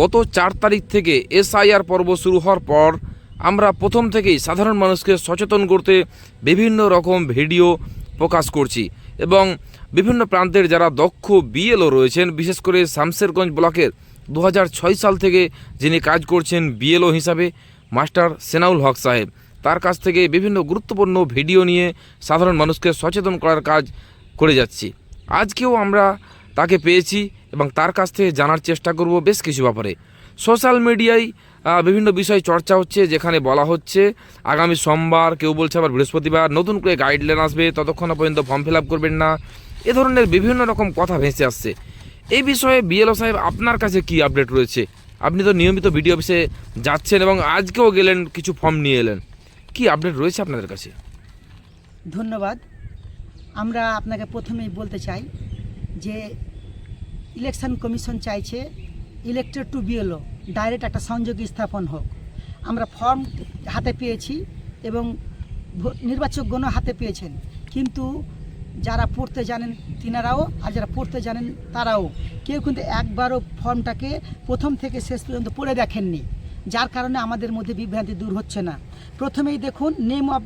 গত চার তারিখ থেকে এসআইআর পর্ব শুরু হওয়ার পর আমরা প্রথম থেকেই সাধারণ মানুষকে সচেতন করতে বিভিন্ন রকম ভিডিও প্রকাশ করছি এবং বিভিন্ন প্রান্তের যারা দক্ষ বিএলও রয়েছেন, বিশেষ করে শামসেরগঞ্জ ব্লকের দু হাজার ছয় সাল থেকে যিনি কাজ করছেন বিএলও হিসাবে, মাস্টার সেনাউল হক সাহেব। তার কাছ থেকে বিভিন্ন গুরুত্বপূর্ণ ভিডিও নিয়ে সাধারণ মানুষকে সচেতন করার কাজ করে যাচ্ছি। আজকেও আমরা তাকে পেয়েছি। এবং তার কাছ থেকে জানার চেষ্টা করব বেশ কিছু ব্যাপারে। সোশ্যাল মিডিয়ায় বিভিন্ন বিষয় চর্চা হচ্ছে, যেখানে বলা হচ্ছে, আগামী সোমবার, কেউ বলছে আবার বৃহস্পতিবার, নতুন করে গাইডলাইন আসবে, ততক্ষণ পর্যন্ত ফর্ম ফিল আপ করবেন না। এ ধরনের বিভিন্ন রকম কথা ভেসে আসছে। এই বিষয়ে বিএলও সাহেব, আপনার কাছে কি আপডেট রয়েছে? আপনি তো নিয়মিত ভিডিও অফিসে যাচ্ছেন এবং আজকেও গেলেন, কিছু ফর্ম নিয়ে এলেন। কি আপডেট রয়েছে আপনাদের কাছে? ধন্যবাদ। আমরা আপনাকে প্রথমেই বলতে চাই যে ইলেকশন কমিশন চাইছে ইলেক্টেড টু বিএলও ডাইরেক্ট একটা সংযোগ স্থাপন হোক। আমরা ফর্ম হাতে পেয়েছি এবং নির্বাচকগণও হাতে পেয়েছেন। কিন্তু যারা পড়তে জানেন তিনারাও, আর যারা পড়তে জানেন তারাও। কেউ কিন্তু একবারও ফর্মটাকে প্রথম থেকে শেষ পর্যন্ত পড়ে দেখেননি। যার কারণে আমাদের মধ্যে বিভ্রান্তি দূর হচ্ছে না। প্রথমেই দেখুন name of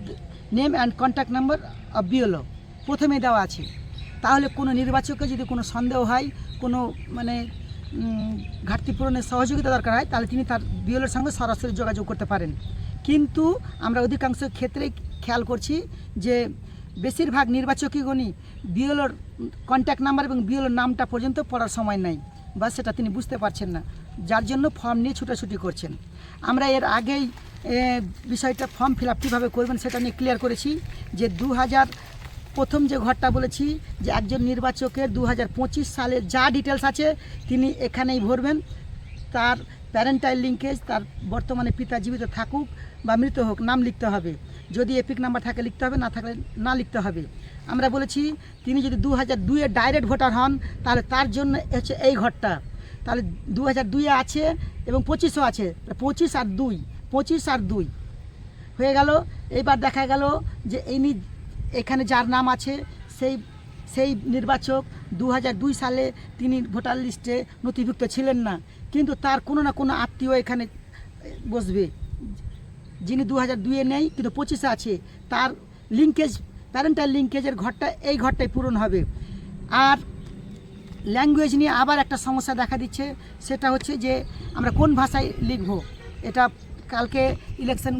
name and contact number of BLO প্রথমেই দেওয়া আছে। তাহলে কোনো নির্বাচকের যদি কোনো সন্দেহ হয়, কোনো মানে ঘাটতি পূরণের সহযোগিতা দরকার হয়, তাহলে তিনি তার বিএলওর সঙ্গে সরাসরি যোগাযোগ করতে পারেন। কিন্তু আমরা অধিকাংশ ক্ষেত্রেই খেয়াল করছি যে, বেশিরভাগ নির্বাচকীগণই বিএলওর কন্ট্যাক্ট নাম্বার এবং বিএলওর নামটা পর্যন্ত পড়ার সময় নাই, বা সেটা তিনি বুঝতে পারছেন না, যার জন্য ফর্ম নিয়ে ছুটাছুটি করছেন। আমরা এর আগেই বিষয়টা ফর্ম ফিল আপ কীভাবে করবেন সেটা নিয়ে ক্লিয়ার করেছি যে দু হাজার প্রথম যে ঘরটা বলেছি, যে একজন নির্বাচকের দু হাজার পঁচিশ সালে যা ডিটেলস আছে, তিনি এখানেই ভরবেন। তার প্যারেন্টাইল লিঙ্কেজ তার বর্তমানে পিতা জীবিত থাকুক বা মৃত হোক, নাম লিখতে হবে। যদি এপিক নাম্বার থাকে, লিখতে হবে, না থাকলে না লিখতে হবে। আমরা বলেছি, তিনি যদি দু হাজার দুইয়ে ডাইরেক্ট ভোটার হন, তাহলে তার জন্য হচ্ছে এই ঘরটা। তাহলে দু হাজার দুইয়ে আছে এবং পঁচিশও আছে। পঁচিশ আর দুই, পঁচিশ আর দুই। হয়ে গেল। এইবার দেখা গেল যে ইনি এখানে যার নাম আছে, সেই সেই নির্বাচক দু সালে তিনি ভোটার লিস্টে নথিভুক্ত ছিলেন না। কিন্তু তার কোনো না কোনো আত্মীয় এখানে বসবে। যিনি দু হাজার দুইয়ে নেই, কিন্তু পঁচিশে আছে। তার লিঙ্কেজ প্যারেন্টাল লিঙ্কেজের ঘরটা এই ঘরটাই পূরণ হবে। আর ল্যাঙ্গুয়েজ নিয়ে আবার একটা সমস্যা দেখা দিচ্ছে, সেটা হচ্ছে যে আমরা কোন ভাষায় লিখব? এটা কালকে ইলেকশন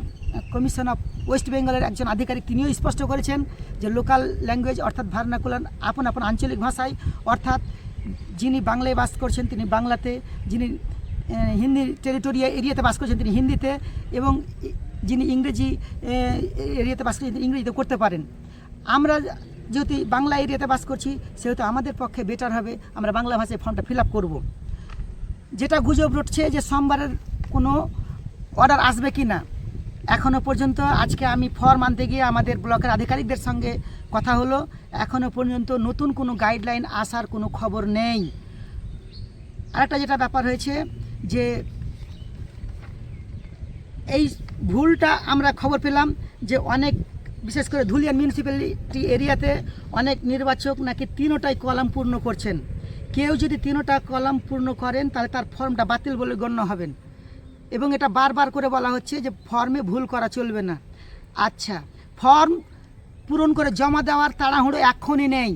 কমিশন অফ ওয়েস্ট বেঙ্গলের একজন আধিকারিক তিনিও স্পষ্ট করেছেন যে লোকাল ল্যাঙ্গুয়েজ অর্থাৎ ভার্নাকুলার আপন আপন আঞ্চলিক ভাষায়, অর্থাৎ যিনি বাংলায় বাস করছেন তিনি বাংলাতে, যিনি হিন্দি টেরিটোরিয়া এরিয়াতে বাস করছেন তিনি হিন্দিতে এবং যিনি ইংরেজি এরিয়াতে বাস করছেন তিনি ইংরেজিতে করতে পারেন। আমরা যেহেতু বাংলা এরিয়াতে বাস করছি, সেহেতু আমাদের পক্ষে বেটার হবে, আমরা বাংলা ভাষায় ফর্মটা ফিল আপ করব। যেটা গুজব রটছে যে সোমবারের কোনো অর্ডার আসবে কি না এখনও পর্যন্ত আজকে আমি ফর্ম আনতে গিয়ে আমাদের ব্লকের আধিকারিকদের সঙ্গে কথা হলো। এখনও পর্যন্ত নতুন কোনো গাইডলাইন আসার কোনো খবর নেই। আরেকটা যেটা ব্যাপার হয়েছে যে এই ভুলটা আমরা খবর পেলাম যে অনেক, বিশেষ করে ধুলিয়ান মিউনিসিপ্যালিটি এরিয়াতে অনেক নির্বাচক নাকি তিনোটাই কলাম পূর্ণ করছেন। কেউ যদি তিনোটা কলাম পূর্ণ করেন, তাহলে তার ফর্মটা বাতিল বলে গণ্য হবেন। এবং এটা বারবার করে বলা হচ্ছে যে ফর্মে ভুল করা চলবে না। আচ্ছা ফর্ম পূরণ করে জমা দেওয়ার তাড়াহুড়ো এখনই নেই।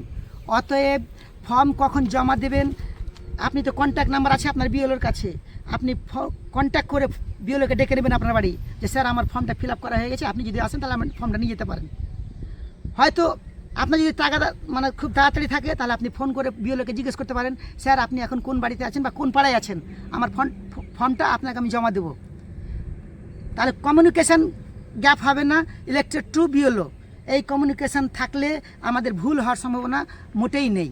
অতএব ফর্ম কখন জমা দেবেন? আপনি তো কন্ট্যাক্ট নাম্বার আছে আপনার বিএলওর কাছে। আপনি কন্ট্যাক্ট করে বিএলওকে ডেকে নেবেন আপনার বাড়ি যে, স্যার, আমার ফর্মটা ফিল করা হয়ে গেছে। আপনি যদি আসেন তাহলে আমার ফর্মটা নিয়ে যেতে পারেন। হয়তো আপনার যদি টাকা মানে খুব তাড়াতাড়ি থাকে, তাহলে আপনি ফোন করে বিএলওকে জিজ্ঞেস করতে পারেন, স্যার, আপনি এখন কোন বাড়িতে আছেন বা কোন পাড়ায় আছেন? আমার ফোন ফর্মটা আপনাকে আমি জমা দেবো। তাহলে কমিউনিকেশান গ্যাপ হবে না ইলেকট্রিক টু বিএলও এই কমিউনিকেশান থাকলে আমাদের ভুল হওয়ার সম্ভাবনা মোটেই নেই।